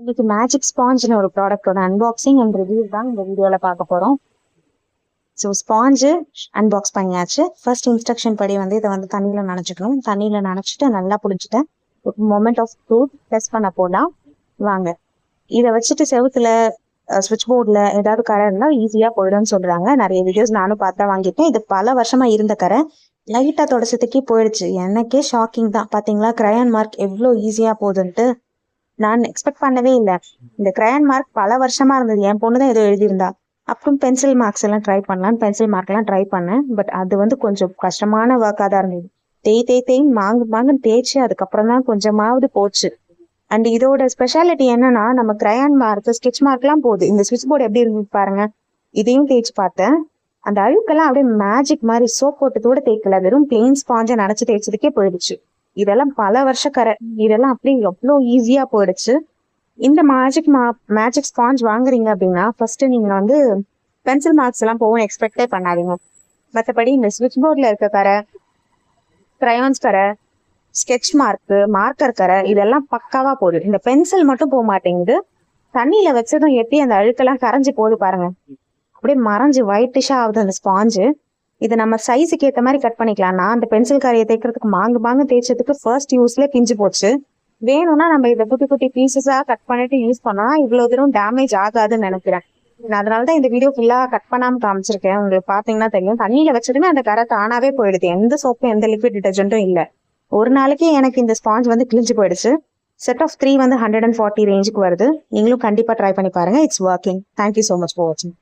இன்னைக்கு மேஜிக் ஸ்பாஞ்சுன்னு ஒரு ப்ராடக்டோட அன்பாக்சிங் அண்ட் ரிவ்யூ தான் இந்த வீடியோவில் பார்க்க போகிறோம் ஸோ ஸ்பாஞ்சு அன்பாக்ஸ் பண்ணியாச்சு. ஃபர்ஸ்ட் இன்ஸ்ட்ரக்ஷன் படி வந்து இதை வந்து தண்ணியில் நனைச்சிக்கணும். தண்ணியில் நனைச்சிட்டு நல்லா புளிச்சிட்டேன் ஒரு மொமெண்ட் ஆஃப் ட்ரூத் டெஸ்ட் பண்ண போகலாம் வாங்க. இதை வச்சுட்டு செவத்தில் சுவிட்ச் போர்டில் ஏதாவது கரை இருந்தால் ஈஸியாக போயிடும்னு சொல்கிறாங்க நிறைய வீடியோஸ் நானும் பார்த்தா வாங்கிட்டேன் இது பல வருஷமாக இருந்த கரை. லைட்டாக தொடச்சதுக்கே போயிடுச்சு. எனக்கே ஷாக்கிங் தான். பார்த்தீங்களா? கிரையான் மார்க் எவ்வளோ ஈஸியாக போகுதுன்ட்டு. நான் எக்ஸ்பெக்ட் பண்ணவே இல்லை. இந்த கிரையான் மார்க் பல வருஷமா இருந்தது. என் பொண்ணு தான் ஏதோ எழுதியிருந்தா. அப்புறம் பென்சில் மார்க்ஸ் எல்லாம் ட்ரை பண்ணலாம் பென்சில் மார்க் எல்லாம் ட்ரை பண்ணேன். பட் அது வந்து கொஞ்சம் கஷ்டமான ஒர்க்காக தான் இருந்தது. தேய் தேய் தேய் மாங்கு மாங்குன்னு தேய்ச்சி அதுக்கப்புறம் தான் கொஞ்சமாவது போச்சு. அண்ட் இதோட ஸ்பெஷாலிட்டி என்னன்னா நம்ம கிரையான் மார்க் ஸ்கெட்ச் மார்க்லாம் போகுது. இந்த ஸ்விட்ச் போர்டு எப்படி இருந்து பாருங்க. இதையும் தேய்ச்சி பார்த்தேன். அந்த அழுக்கெல்லாம் அப்படியே மேஜிக் மாதிரி சோப் கூட தேய்க்கல. வெறும் பிளெயின் ஸ்பாஞ்சை நினைச்சு தேய்ச்சதுக்கே போயிடுச்சு. இதெல்லாம் பல வருஷ கரை. இதெல்லாம் அப்படியே எவ்வளோ ஈஸியா போயிடுச்சு. இந்த மேஜிக் மா மேஜிக் ஸ்பாஞ்ச் வாங்குறீங்க அப்படின்னா ஃபர்ஸ்ட் நீங்க வந்து பென்சில் மார்க்ஸ் எல்லாம் போகும் எக்ஸ்பெக்டே பண்ணாதீங்க. மற்றபடி இந்த ஸ்விட்ச் போர்டில் இருக்க கரை கிரையான்ஸ் கரை ஸ்கெட்ச் மார்க்கு மார்க்கர் கரை இதெல்லாம் பக்காவா போகுது. இந்த பென்சில் மட்டும் போக மாட்டேங்குது. தண்ணியில வச்சதும் எட்டி அந்த அழுக்கெல்லாம் கரைஞ்சி போகுது பாருங்க. அப்படியே மறைஞ்சு ஒயிட்டிஷா ஆகுது அந்த ஸ்பாஞ்சு இதை நம்ம சைஸுக்கு ஏற்ற மாதிரி கட் பண்ணிக்கலாம். நான் அந்த பென்சில் காரியை தேய்க்கிறதுக்கு மாங்கு மாங்கு தேய்ச்சதுக்கு ஃபர்ஸ்ட் யூஸ்ல பிஞ்சு போச்சு. வேணும்னா நம்ம இதை குட்டி குட்டி பீசஸா கட் பண்ணிட்டு யூஸ் பண்ணா இவ்வளவு தூரம் டேமேஜ் ஆகாதுன்னு நினைக்கிறேன். அதனால அதனாலதான் இந்த வீடியோ ஃபுல்லா கட் பண்ணாம காமிச்சிருக்கேன். உங்களுக்கு பாத்தீங்கன்னா தெரியும். தண்ணியில வச்சதுமே அந்த கரை தானாவே போயிடுது. எந்த சோப்பும் எந்த லிக்விட் டிட்டர்ஜென்ட்டும் இல்ல. ஒரு நாளைக்கு எனக்கு இந்த ஸ்பாஞ்ச் வந்து கிழிஞ்சு போயிடுச்சு. செட் ஆஃப் த்ரீ வந்து ஹண்ட்ரட் அண்ட் ஃபார்ட்டி ரேஞ்சுக்கு வருது. நீங்களும் கண்டிப்பா ட்ரை பண்ணி பாருங்க. It's working thank you so much for வாட்சிங்